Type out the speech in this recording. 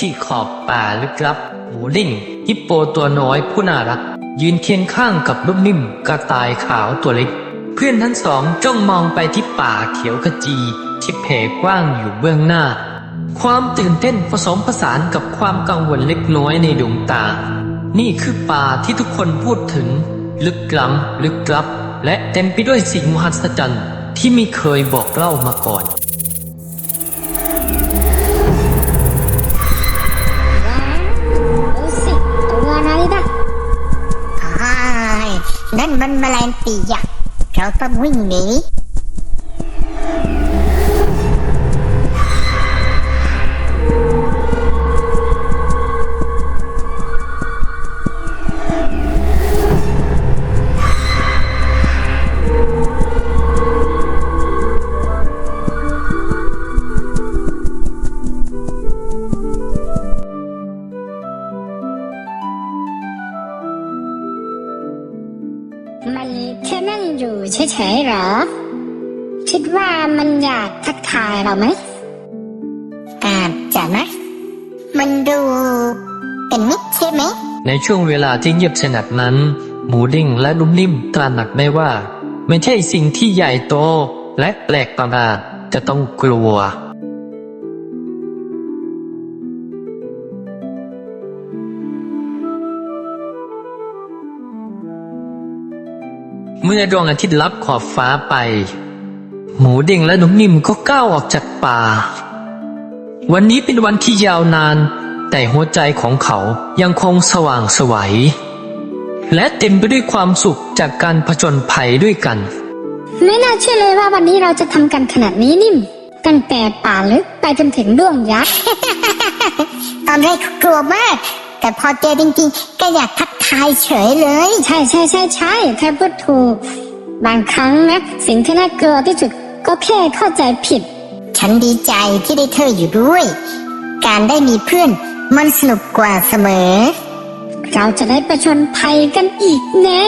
ที่ขอบป่าลึกลับหมูดิ้งฮิปโปตัวน้อยผู้น่ารัก ยืนเคียงข้างกับลูกนิ่มกระต่ายขาวตัวเล็ก เพื่อนทั้งสองจ้องมองไปที่ป่าเขียวขจีที่แผ่กว้างอยู่เบื้องหน้า ความตื่นเต้นผสมผสานกับความกังวลเล็กน้อยในดวงตา นี่คือป่าที่ทุกคนพูดถึง ลึกล้ำลึกลับ และเต็มไปด้วยสิ่งมหัศจรรย์ที่ไม่เคยบอกเล่ามาก่อน มันแมลงปีกเราต้องวิ่งหนี มันแค่นั่งอยู่เฉยๆหรอ คิดว่ามันอยากทักทายเราไหมอาจจะนะ มันดู เป็นมิตรใช่ไหม ในช่วงเวลาที่เงียบสนัดนั้น หมูดิ้งและนุ่มนิ่มตระหนักได้ว่า ไม่ใช่สิ่งที่ใหญ่โตและแปลกประหลาดจะต้องกลัว เมื่อดวงอาทิตย์ลับขอบฟ้าไป หมูเด้งและนุ่มนิ่มก็ก้าวออกจากป่า วันนี้เป็นวันที่ยาวนาน แต่หัวใจของเขายังคงสว่างไสวัยและเต็มไปด้วยความสุขจากการผจญภัยด้วยกัน ไม่น่าเชื่อเลยว่าวันนี้เราจะทำกันขนาดนี้นิ่ม ตั้งแต่ป่าลึกไปจนถึงด้วงยักษ์ ตอนแรกก็กลัวมาก แต่พอเจอจริงๆ ก็อยากทักทายเฉยเลย ใช่ใช่ใช่ใช่เธอพูดถูก บางครั้งนะ สิ่งที่น่ากลัวที่สุดก็แค่เข้าใจผิด ฉันดีใจที่ได้เธออยู่ด้วย การได้มีเพื่อนมันสนุกกว่าเสมอ เราจะได้ประชนภัยกันอีกแน่